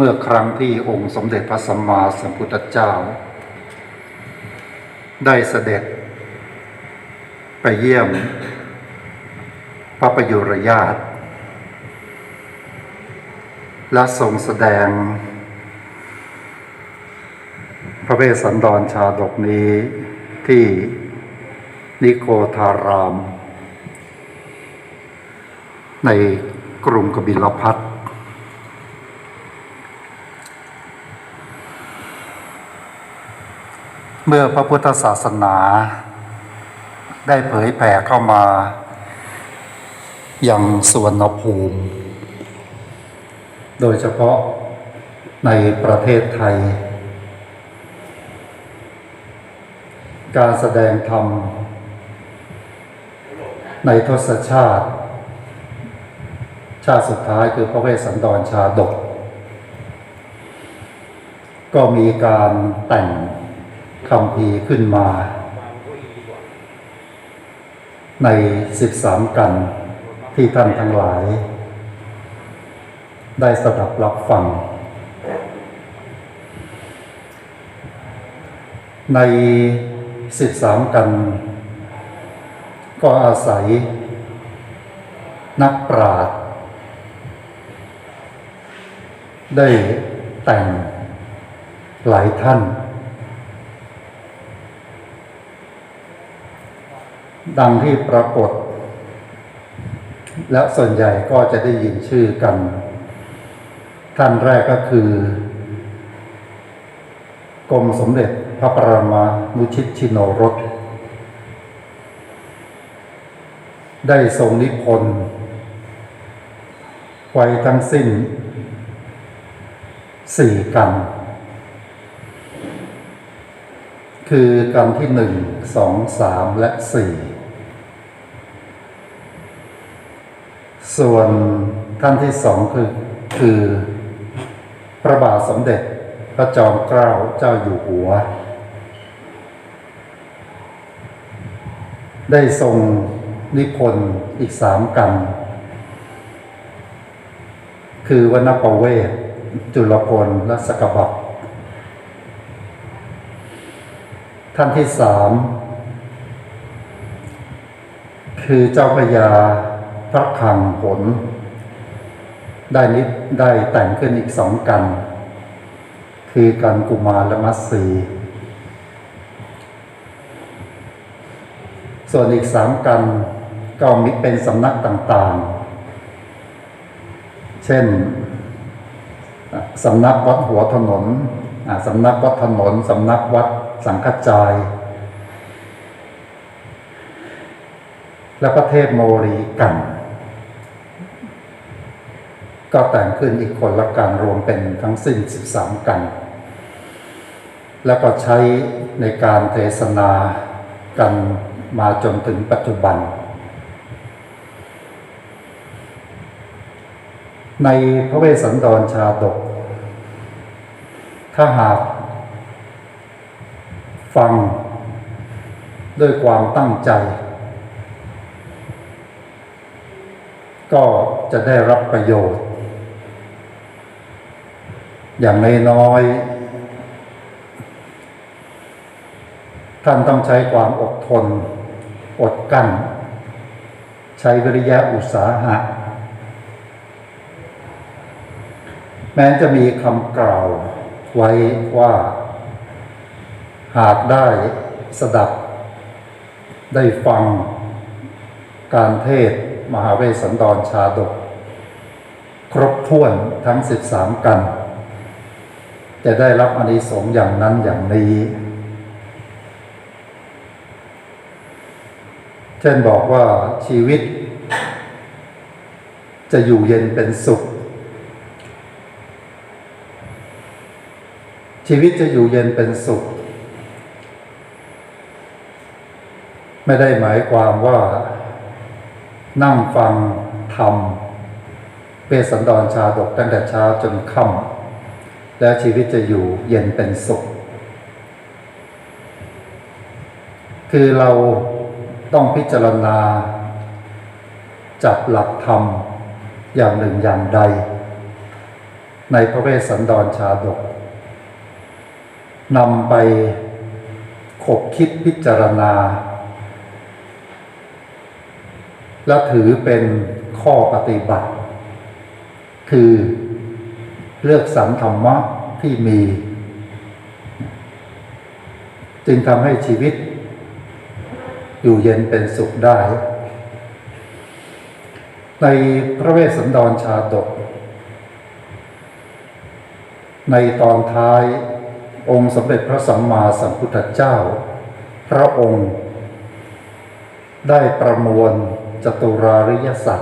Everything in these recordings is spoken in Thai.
เมื่อครั้งที่องค์สมเด็จพระสัมมาสัมพุทธเจ้า ได้เสด็จ ไปเยี่ยม พระประยุรญาติ และทรงแสดง พระเวสสันดรชาดกนี้ที่นิโคธาราม ในกรุงกบิลพัท เมื่อพระพุทธศาสนา ได้เผยแผ่เข้ามาอย่างสวนภูมิ โดยเฉพาะในประเทศไทย การแสดงธรรม ในทศชาติ ชาติสุดท้ายคือพระเวสสันดรชาดก ก็มีการแต่ง คำพีขึ้นมา ในสิบสามกันที่ท่านทั้งหลาย ได้สดับรับฟัง ในสิบสามกัน ก็อาศัย นักปราชญ์ได้แต่งหลายท่าน ดังที่ปรากฏ และส่วนใหญ่ก็จะได้ยินชื่อกัน ท่านแรกก็คือ กรมสมเด็จพระปรมานุชิตชิโนรส ได้ทรงนิพนธ์ไว้ทั้งสิ้นสี่กันคือกันที่หนึ่งสองสามและสี่ ส่วนท่านที่สองคือคือพระบาทสมเด็จพระจอมเกล้าเจ้าอยู่หัว ได้ทรงนิพนธ์อีกสามกันคือวรรณประเวศจุลพลและสกบับท่านที่สามคือเจ้าพระยา พระคังผล ได้นิดได้แต่งขึ้นอีกสองกัน คือกันกุมารและมัตสีส่วนอีกสามกันก็มีเป็นสำนักต่างๆ เช่นสำนักวัดหัวถนนสำนักวัดถนนสำนักวัดสังฆจาย และประเทศโมรีกัน ก็แต่งขึ้นอีกคนละกันรวมเป็นทั้งสิ้น 13 กัน แล้วก็ใช้ในการเทศนากันมาจนถึงปัจจุบัน ในพระเวสสันดรชาดก ถ้าหากฟังด้วยความตั้งใจ ก็จะได้รับประโยชน์ อย่างน้อยๆท่านต้องใช้ความอดทน อดกั้น ใช้วิริยะอุตสาหะ แม้จะมีคำกล่าวไว้ว่า หากได้สดับ ได้ฟังการเทศมหาเวสสันดรชาดก ครบถ้วนทั้ง13กัน จะได้รับอานิสงส์อย่างนั้นอย่างนี้ เช่นบอกว่าชีวิต จะอยู่เย็นเป็นสุข ชีวิตจะอยู่เย็นเป็นสุข ไม่ได้หมายความว่า นั่งฟังธรรมเวสสันดรชาดกตั้งแต่เช้าจนค่ำ แล้วชีวิตจะอยู่เย็นเป็นสุข คือเราต้องพิจารณา จับหลักธรรมอย่างหนึ่งอย่างใด ในพระเวสสันดรชาดกนำไปขบคิดพิจารณา และถือเป็นข้อปฏิบัติ คือ เลือกสรรธรรมะที่มี จึงทำให้ชีวิต อยู่เย็นเป็นสุขได้ ในพระเวสสันดรชาดก ในตอนท้ายองค์สมเด็จพระสัมมาสัมพุทธเจ้า พระองค์ ได้ประมวลจตุราริยสัจ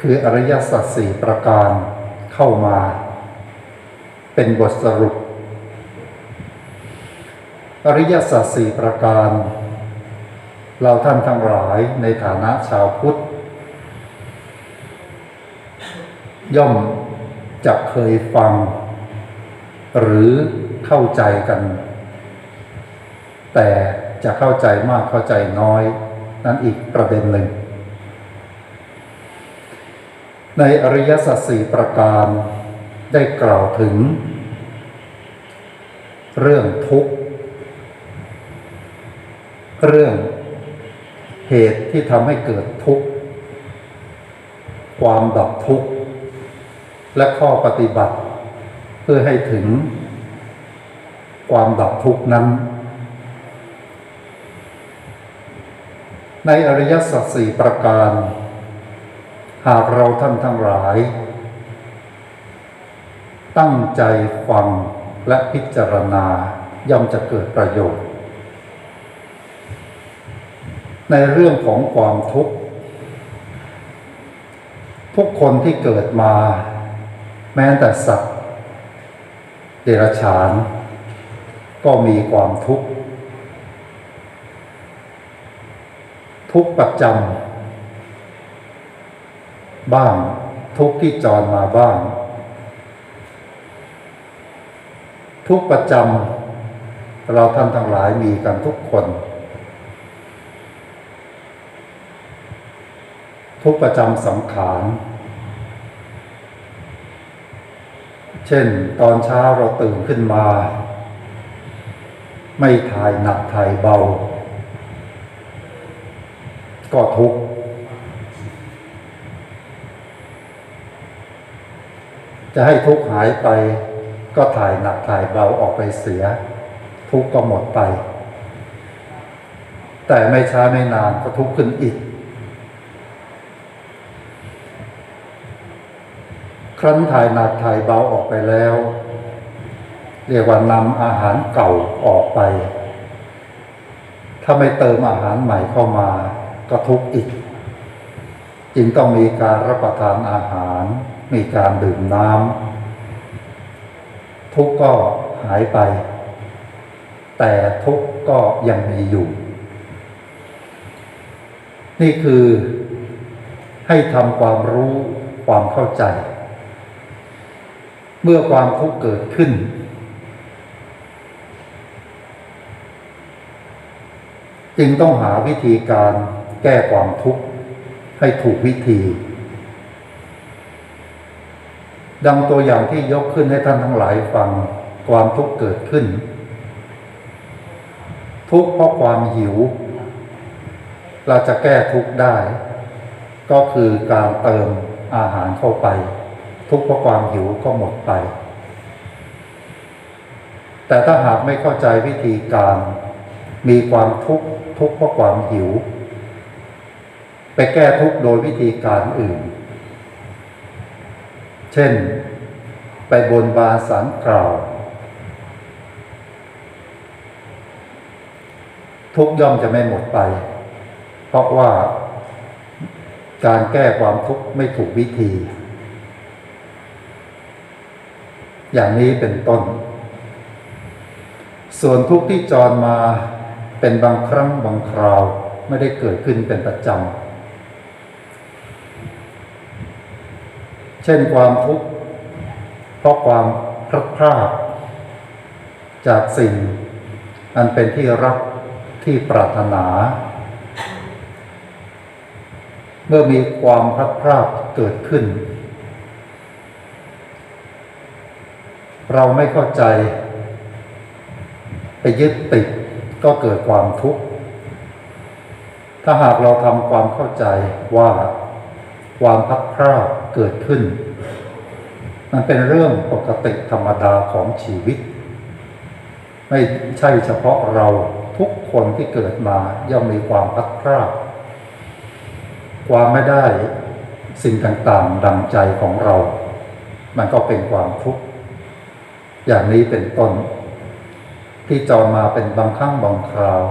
คืออริยสัจสี่ประการ เข้ามา เป็นบทสรุป อริยสัจสี่ประการ เราท่านทั้งหลายในฐานะชาวพุทธ ย่อมจะเคยฟัง หรือเข้าใจกัน แต่จะเข้าใจมากเข้าใจน้อย นั่นอีกประเด็นหนึ่ง ในอริยสัจสี่ประการได้กล่าวถึง เรื่องทุกข์ เรื่องเหตุที่ทำให้เกิดทุกข์ ความดับทุกข์ และข้อปฏิบัติ เพื่อให้ถึง ความดับทุกข์นั้น ในอริยสัจสี่ประการ หากเราท่านทั้งหลาย ตั้งใจฟังและพิจารณาย่อมจะเกิดประโยชน์ ในเรื่องของความทุกข์ทุกคนที่เกิดมา แม้แต่สัตว์เดรัจฉาน ก็มีความทุกข์ ทุกประจำ บ้าง ทุกที่จรมาบ้าง ทุกประจำเราท่านทั้งหลายมีกันทุกคน ทุกประจำสังขารเช่น ตอนเช้าเราตื่นขึ้นมา ไม่ถ่ายหนักถ่ายเบา ก็ทุกข์ จะให้ทุกข์หายไป ก็ถ่ายหนักถ่ายเบาออกไปเสีย ทุกข์ก็หมดไป แต่ไม่ช้าไม่นานก็ทุกข์ขึ้นอีก ครั้นถ่ายหนักถ่ายเบาออกไปแล้ว เรียกว่านำอาหารเก่าออกไป ถ้าไม่เติมอาหารใหม่เข้ามาก็ทุกข์อีก จึงต้องมีการรับประทานอาหาร มีการดื่มน้ำทุกก็หายไป แต่ทุกก็ยังมีอยู่ นี่คือให้ทำความรู้ความเข้าใจ เมื่อความทุกข์เกิดขึ้น จึงต้องหาวิธีการแก้ความทุกข์ให้ถูกวิธี ดังตัวอย่างที่ยกขึ้นให้ท่านทั้งหลายฟังความทุกข์เกิดขึ้น ทุกข์เพราะความหิว เราจะแก้ทุกข์ได้ ก็คือการเติมอาหารเข้าไป ทุกข์เพราะความหิวก็หมดไป แต่ถ้าหากไม่เข้าใจวิธีการ มีความทุกข์ทุกข์เพราะความหิว ไปแก้ทุกข์โดยวิธีการอื่น เช่น ไปบนบาสารกล่าว ทุกย่อมจะไม่หมดไป เพราะว่าการแก้ความทุกข์ไม่ถูกวิธี อย่างนี้เป็นต้น ส่วนทุกข์ที่จรมาเป็นบางครั้งบางคราวไม่ได้เกิดขึ้นเป็นประจำ เช่นความทุกข์เพราะความพลัดพรากจากสิ่งอันเป็นที่รักที่ปรารถนา เมื่อมีความพลัดพรากเกิดขึ้น เราไม่เข้าใจ ไปยึดติดก็เกิดความทุกข์ ถ้าหากเราทำความเข้าใจว่า ความพัดพราก เกิดขึ้น มันเป็นเรื่องปกติธรรมดาของชีวิต ไม่ใช่เฉพาะเราทุกคนที่เกิดมาย่อมมีความพัดพรากความไม่ได้สิ่งต่างๆดังใจของเรา มันก็เป็นความทุกข์อย่างนี้เป็นต้น ที่จรมาเป็นบางครั้งบางคราว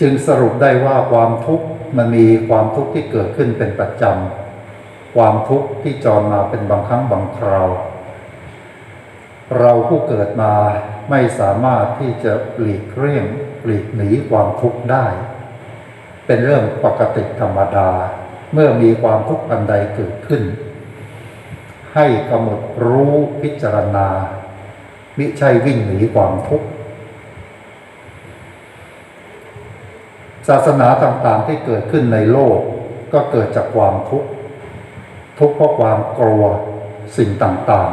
จึงสรุปได้ว่าความทุกข์ มันมีความทุกข์ที่เกิดขึ้นเป็นประจำ ความทุกข์ที่จรมาเป็นบางครั้งบางคราว เราผู้เกิดมาไม่สามารถที่จะหลีกเลี่ยงหลีกหนีความทุกข์ได้ เป็นเรื่องปกติธรรมดา เมื่อมีความทุกข์อันใดเกิดขึ้น ให้กำหนดรู้พิจารณา มิใช่วิ่งหนีความทุกข์ ศาสนาต่างๆที่เกิดขึ้นในโลก ก็เกิดจากความทุกข์ทุกข์เพราะความกลัวสิ่งต่าง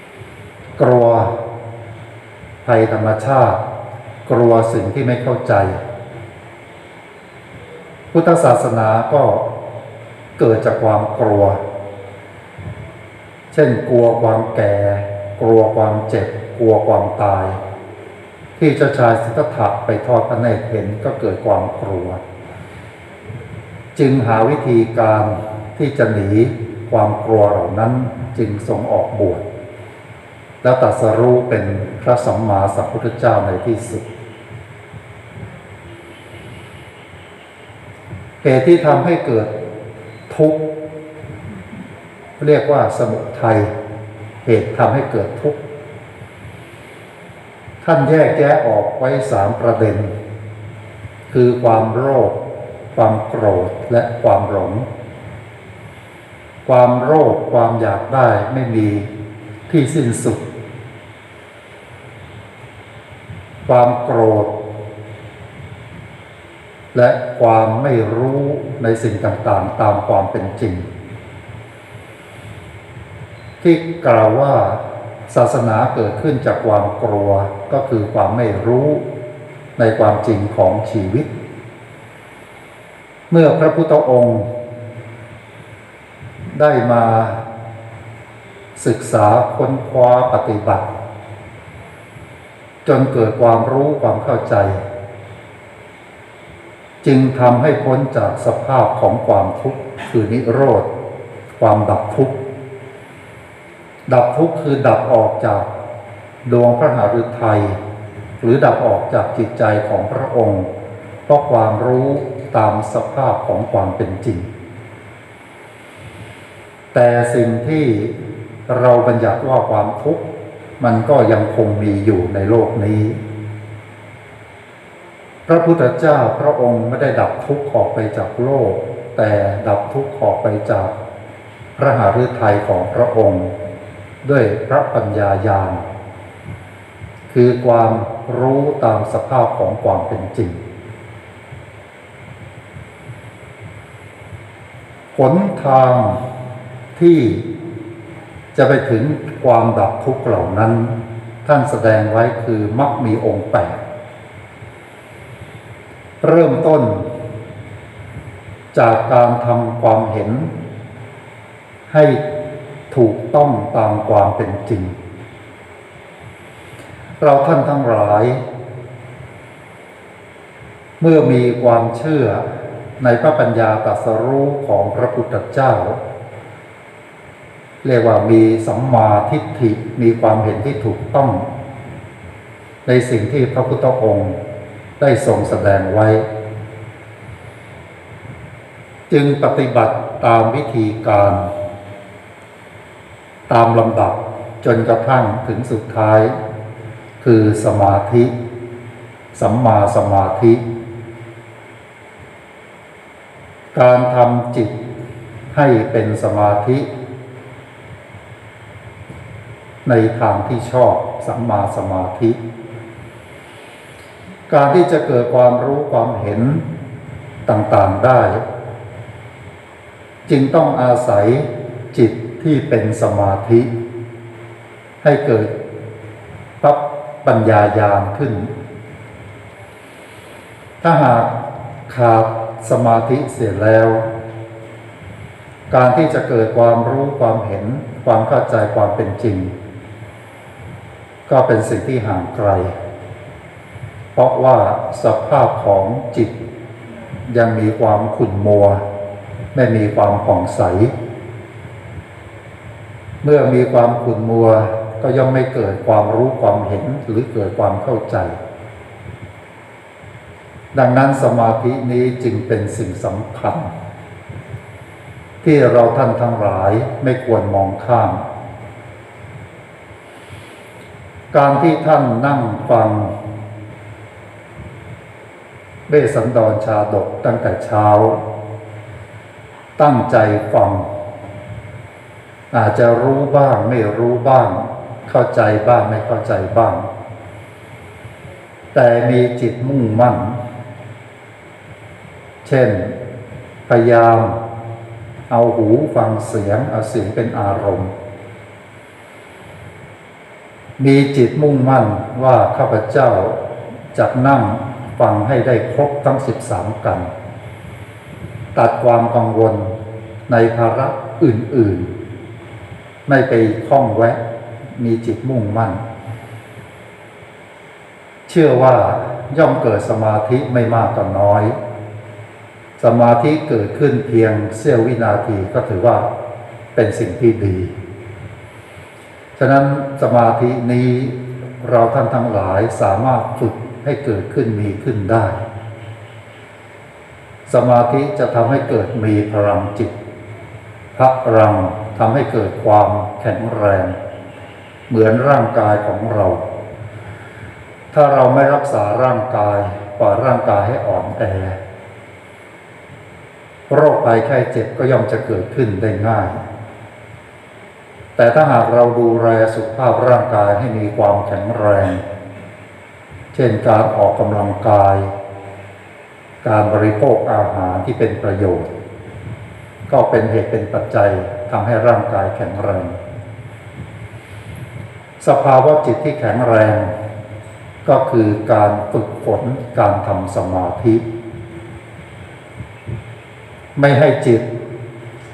ๆ กลัวภัยธรรมชาติ กลัวสิ่งที่ไม่เข้าใจ พุทธศาสนาก็เกิดจากความกลัว เช่นกลัวความแก่ กลัวความเจ็บ กลัวความตาย ที่เจ้าชายสิทธัตถะไปทอดพระเนตรเห็นก็เกิดความกลัว จึงหาวิธีการที่จะหนีความกลัวเหล่านั้นจึงทรงออกบวชแล้วตรัสรู้เป็นพระสัมมาสัมพุทธเจ้าในที่สุดเหตุที่ทำให้เกิดทุกข์เรียกว่าสมุทัยเหตุทำให้เกิดทุกข์ ท่านแยกแยะออกไว้สามประเด็น คือความโลภความโกรธและความหลง ความโลภความอยากได้ไม่มีที่สิ้นสุด ความโกรธ และความไม่รู้ในสิ่งต่างๆ ตามความเป็นจริง ที่กล่าวว่า ศาสนาเกิดขึ้นจากความกลัวก็คือความไม่รู้ในความจริงของชีวิต เมื่อพระพุทธองค์ ได้มาศึกษาค้นคว้าปฏิบัติ จนเกิดความรู้ความเข้าใจ จึงทำให้พ้นจากสภาพของความทุกข์คือนิโรธ ความดับทุกข์ ดับทุกข์คือดับออกจากดวงพระหฤทัยหรือดับออกจากจิตใจของพระองค์ เพราะความรู้ตามสภาพของความเป็นจริง แต่สิ่งที่เราบัญญัติว่าความทุกข์มันก็ยังคงมีอยู่ในโลกนี้ พระพุทธเจ้าพระองค์ไม่ได้ดับทุกข์ออกไปจากโลก แต่ดับทุกข์ออกไปจากพระหฤทัยของพระองค์ ด้วยพระปัญญาญาณคือความรู้ตามสภาพของความเป็นจริงหนทางที่จะไปถึงความดับทุกข์เหล่านั้น ท่านแสดงไว้คือมักมีองค์แปดเริ่มต้น จากการทำความเห็น ให้ ถูกต้องตามความเป็นจริง เราท่านทั้งหลาย เมื่อมีความเชื่อในพระปัญญาตรัสรู้ของพระพุทธเจ้า เรียกว่ามีสัมมาทิฏฐิมีความเห็นที่ถูกต้อง ในสิ่งที่พระพุทธองค์ได้ทรงแสดงไว้ จึงปฏิบัติตามวิธีการ ตามลำดับจนกระทั่งถึงสุดท้าย คือสมาธิ สัมมาสมาธิ การทำจิตให้เป็นสมาธิ ในทางที่ชอบสัมมาสมาธิ การที่จะเกิดความรู้ความเห็นต่างๆได้ จึงต้องอาศัย ที่เป็นสมาธิ ให้เกิดปับปัญญายาณขึ้น ถ้าหากขาดสมาธิเสียแล้ว การที่จะเกิดความรู้ความเห็นความเข้าใจความเป็นจริง ก็เป็นสิ่งที่ห่างไกล เพราะว่าสภาพของจิตยังมีความขุ่นมัว ไม่มีความผ่องใส เมื่อมีความขุ่นมัวก็ย่อมไม่เกิดความรู้ความเห็นหรือเกิดความเข้าใจ ดังนั้นสมาธินี้จึงเป็นสิ่งสำคัญ ที่เราท่านทั้งหลายไม่ควรมองข้าม การที่ท่านนั่งฟังเบสันดรชาดกตั้งแต่เช้า ตั้งใจฟัง อาจจะรู้บ้างไม่รู้บ้าง เข้าใจบ้างไม่เข้าใจบ้าง แต่มีจิตมุ่งมั่น เช่น พยายาม เอาหูฟังเสียงเอาเสียงเป็นอารมณ์ มีจิตมุ่งมั่นว่าข้าพเจ้าจะนั่งฟังให้ได้ครบทั้งสิบสามกัน ตัดความกังวลในภาระอื่น ๆ ไม่ไปคล้องแวะ มีจิตมุ่งมั่น เชื่อว่าย่อมเกิดสมาธิไม่มากก็น้อย สมาธิเกิดขึ้นเพียงเสี้ยววินาทีก็ถือว่าเป็นสิ่งที่ดี ฉะนั้นสมาธินี้เราท่านทั้งหลายสามารถฝึกให้เกิดขึ้นมีขึ้นได้ สมาธิจะทำให้เกิดมีพลังจิตพลัง ทำให้เกิดความแข็งแรง เหมือนร่างกายของเรา ถ้าเราไม่รักษาร่างกายปล่อยร่างกายให้อ่อนแอโรคภัยไข้เจ็บก็ย่อมจะเกิดขึ้นได้ง่าย แต่ถ้าหากเราดูแลสุขภาพร่างกายให้มีความแข็งแรง เช่นการออกกำลังกาย การบริโภคอาหารที่เป็นประโยชน์ ก็เป็นเหตุเป็นปัจจัย ทำให้ร่างกายแข็งแรง สภาวะจิตที่แข็งแรง ก็คือการฝึกฝนการทำสมาธิ ไม่ให้จิต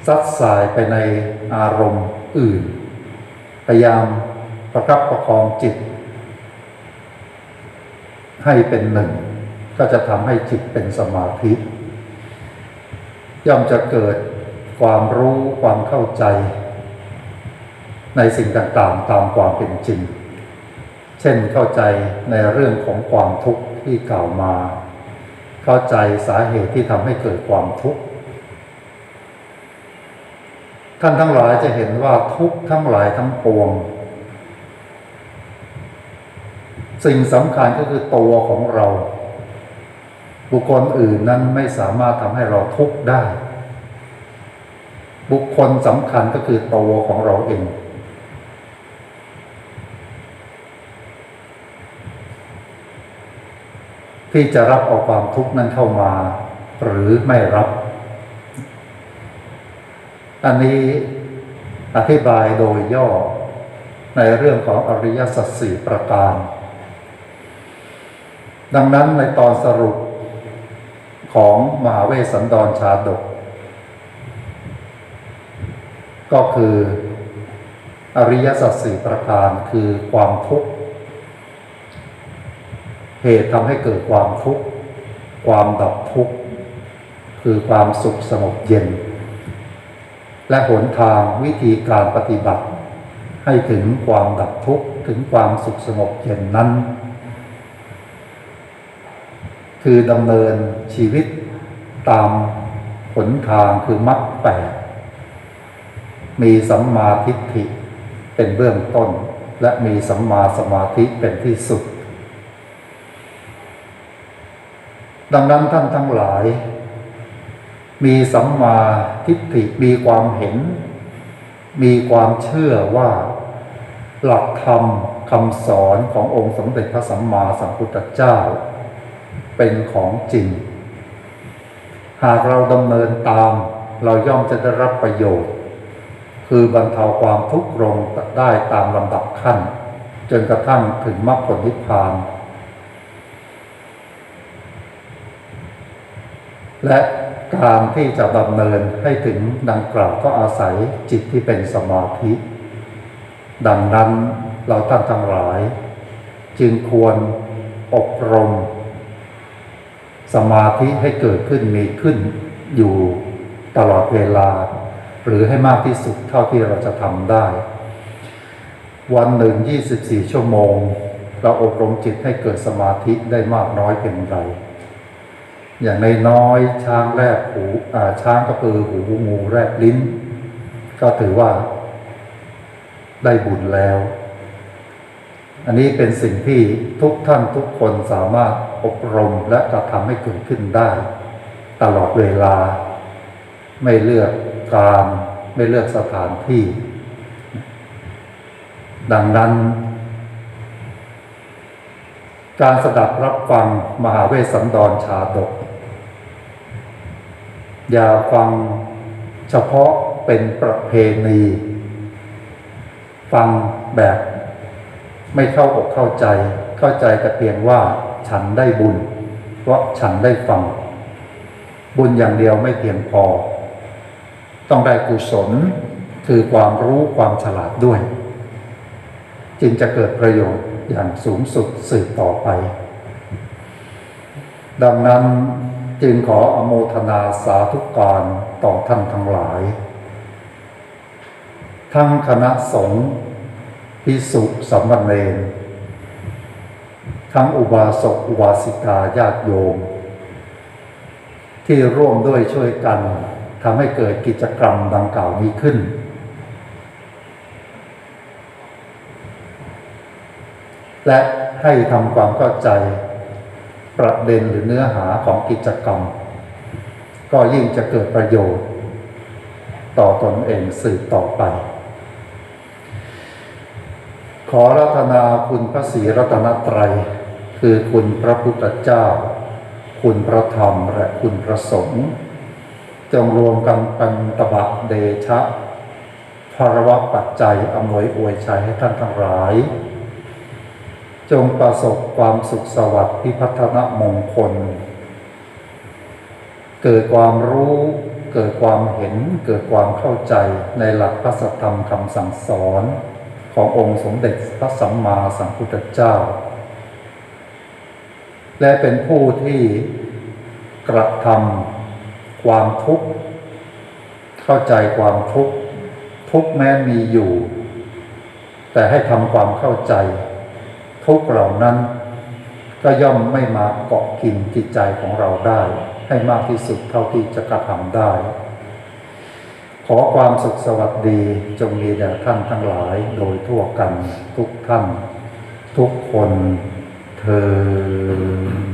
ซัดสายไปในอารมณ์อื่น พยายามประคับประคองจิต ให้เป็นหนึ่ง ก็จะทำให้จิตเป็นสมาธิ ย่อมจะเกิด ความรู้ความเข้าใจ ในสิ่งต่างๆ ตามความเป็นจริง เช่นเข้าใจในเรื่องของความทุกข์ที่กล่าวมา เข้าใจสาเหตุที่ทำให้เกิดความทุกข์ท่านทั้งหลายจะเห็นว่าทุกข์ทั้งหลายทั้งปวง สิ่งสำคัญก็คือตัวของเรา บุคคลอื่นนั้นไม่สามารถทำให้เราทุกข์ได้ บุคคลสำคัญก็คือตัวของเราเอง ที่จะรับเอาความทุกข์นั้นเข้ามา หรือไม่รับ อันนี้อธิบายโดยย่อในเรื่องของอริยสัจสี่ประการ ดังนั้นในตอนสรุปของมหาเวสสันดรชาดก ก็คืออริยสัจสี่ประการคือความทุกข์เหตุทำให้เกิดความทุกข์ความดับทุกข์คือความสุขสงบเย็น และหนทางวิธีการปฏิบัติ ให้ถึงความดับทุกข์ถึงความสุขสงบเย็นนั้น คือดำเนินชีวิตตามหนทางคือมรรคแปด มีสัมมาทิฏฐิเป็นเบื้องต้น และมีสัมมาสมาธิเป็นที่สุด ดังนั้นท่านทั้งหลาย มีสัมมาทิฏฐิมีความเห็น มีความเชื่อว่า หลักธรรมคำสอนขององค์สมเด็จพระสัมมาสัมพุทธเจ้า เป็นของจริง หากเราดำเนินตามเราย่อมจะได้รับประโยชน์ คือบรรเทาความทุกข์ลงได้ตามลำดับขั้น จนกระทั่งถึงมรรคผลนิพพาน และการที่จะดำเนินให้ถึงดังกล่าวก็อาศัยจิตที่เป็นสมาธิ ดังนั้นเราท่านทั้งหลาย จึงควรอบรม สมาธิให้เกิดขึ้นมีขึ้นอยู่ตลอดเวลา หรือให้มากที่สุดเท่าที่เราจะทำได้ วันหนึ่ง 24 ชั่วโมง เราอบรมจิตให้เกิดสมาธิได้มากน้อยเป็นไร อย่างในน้อยช้างแรกหูช้างก็คือหูงูแรกลิ้น ก็ถือว่าได้บุญแล้ว อันนี้เป็นสิ่งที่ทุกท่านทุกคนสามารถอบรมและกระทำให้เกิดขึ้นได้ ตลอดเวลา ไม่เลือก การ ไม่เลือกสถานที่ ดังนั้น การสดับรับฟังมหาเวสสันดรชาดก อย่าฟังเฉพาะเป็นประเพณี ฟังแบบไม่เข้าอกเข้าใจ เข้าใจแต่เพียงว่าฉันได้บุญ เพราะฉันได้ฟัง บุญอย่างเดียวไม่เพียงพอ ต้องได้กุศลคือความรู้ความฉลาดด้วย จึงจะเกิดประโยชน์อย่างสูงสุดสืบต่อไป ดังนั้นจึงขออโมทนาสาธุการต่อท่านทั้งหลาย ทั้งคณะสงฆ์พิสุสัมมเนรทั้งอุบาสกอุบาสิกาญาติโยม ที่ร่วมด้วยช่วยกัน ทำให้เกิดกิจกรรมดังกล่าวนี้ขึ้น และให้ทำความเข้าใจประเด็นหรือเนื้อหาของกิจกรรม ก็ยิ่งจะเกิดประโยชน์ ต่อตนเองสืบต่อไป ขอรัตนาคุณพระศรีรัตนตรัย คือคุณพระพุทธเจ้า คุณพระธรรมและคุณพระสงฆ์ จงรวมกันเป็นตบะเดชะภารวะปัจจัยอำนวยอวยชัยให้ท่านทั้งหลาย จงประสบความสุขสวัสดิ์พิพัฒนมงคล เกิดความรู้เกิดความเห็นเกิดความเข้าใจในหลักพระสัทธรรมคำสั่งสอนขององค์สมเด็จพระสัมมาสัมพุทธเจ้า และเป็นผู้ที่กระทำ ความทุกข์ เข้าใจความทุกข์ ทุกแม้มีอยู่ แต่ให้ทำความเข้าใจ ทุกเหล่านั้น ก็ย่อมไม่มาเกาะกินจิตใจของเราได้ ให้มากที่สุดเท่าที่จะกระทำได้ ขอความสุขสวัสดีจงมีแด่ท่านทั้งหลายโดยทั่วกันทุกท่าน ทุกคนเธอ